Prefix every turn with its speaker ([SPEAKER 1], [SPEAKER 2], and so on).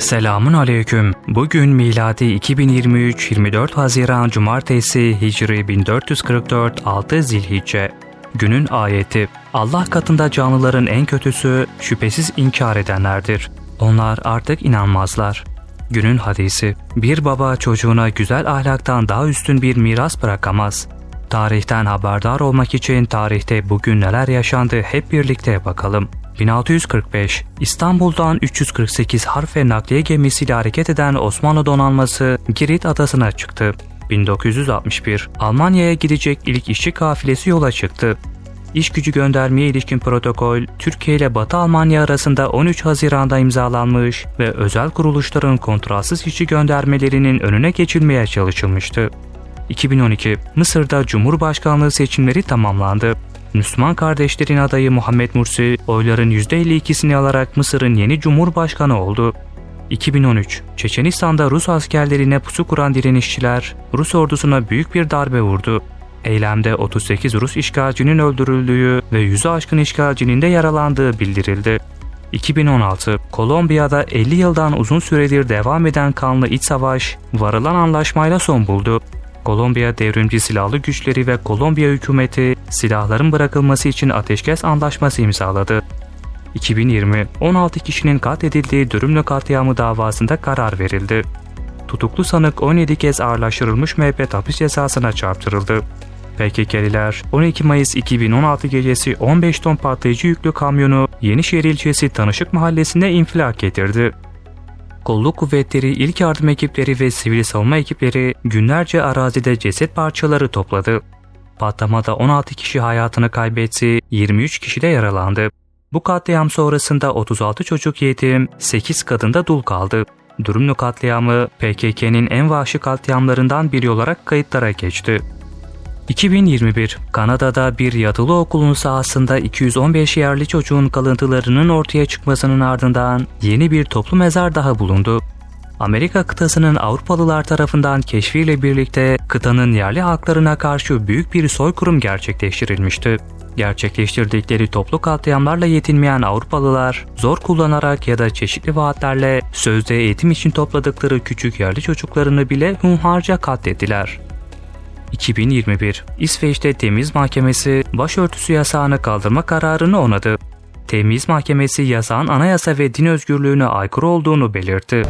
[SPEAKER 1] Selamun aleyküm. Bugün miladi 2023 24 Haziran Cumartesi Hicri 1444 6 Zilhicce. Günün ayeti. Allah katında canlıların en kötüsü şüphesiz inkar edenlerdir. Onlar artık inanmazlar. Günün hadisi. Bir baba çocuğuna güzel ahlaktan daha üstün bir miras bırakamaz. Tarihten haberdar olmak için tarihte bugün neler yaşandı hep birlikte bakalım. 1645 İstanbul'dan 348 harf ve nakliye gemisiyle hareket eden Osmanlı donanması Girit adasına çıktı. 1961 Almanya'ya gidecek ilk işçi kafilesi yola çıktı. İş gücü göndermeye ilişkin protokol Türkiye ile Batı Almanya arasında 13 Haziran'da imzalanmış ve özel kuruluşların kontratsız işçi göndermelerinin önüne geçilmeye çalışılmıştı. 2012 Mısır'da Cumhurbaşkanlığı seçimleri tamamlandı. Müslüman kardeşlerin adayı Muhammed Mursi oyların %52'sini alarak Mısır'ın yeni cumhurbaşkanı oldu. 2013 Çeçenistan'da Rus askerlerine pusu kuran direnişçiler Rus ordusuna büyük bir darbe vurdu. Eylemde 38 Rus işgalcinin öldürüldüğü ve 100'ü aşkın işgalcinin de yaralandığı bildirildi. 2016 Kolombiya'da 50 yıldan uzun süredir devam eden kanlı iç savaş varılan anlaşmayla son buldu. Kolombiya devrimci silahlı güçleri ve Kolombiya hükümeti silahların bırakılması için ateşkes anlaşması imzaladı. 2020 16 kişinin katledildiği Dürümlü katliamı davasında karar verildi. Tutuklu sanık 17 kez ağırlaştırılmış müebbet hapis cezasına çarptırıldı. PKK'liler 12 Mayıs 2016 gecesi 15 ton patlayıcı yüklü kamyonu Yenişehir ilçesi Tanışık mahallesinde infilak getirdi. Kolluk kuvvetleri, ilk yardım ekipleri ve sivil savunma ekipleri günlerce arazide ceset parçaları topladı. Patlamada 16 kişi hayatını kaybetti, 23 kişi de yaralandı. Bu katliam sonrasında 36 çocuk yetim, 8 kadın da dul kaldı. Durumlu katliamı PKK'nin en vahşi katliamlarından biri olarak kayıtlara geçti. 2021 Kanada'da bir yatılı okulun sahasında 215 yerli çocuğun kalıntılarının ortaya çıkmasının ardından yeni bir toplu mezar daha bulundu. Amerika kıtasının Avrupalılar tarafından keşfiyle birlikte kıtanın yerli halklarına karşı büyük bir soykırım gerçekleştirilmişti. Gerçekleştirdikleri toplu katliamlarla yetinmeyen Avrupalılar zor kullanarak ya da çeşitli vaatlerle sözde eğitim için topladıkları küçük yerli çocuklarını bile hunharca katlettiler. 2021 İsveç'te Temiz Mahkemesi başörtüsü yasağını kaldırma kararını onadı. Temiz Mahkemesi yasağın anayasa ve din özgürlüğüne aykırı olduğunu belirtti.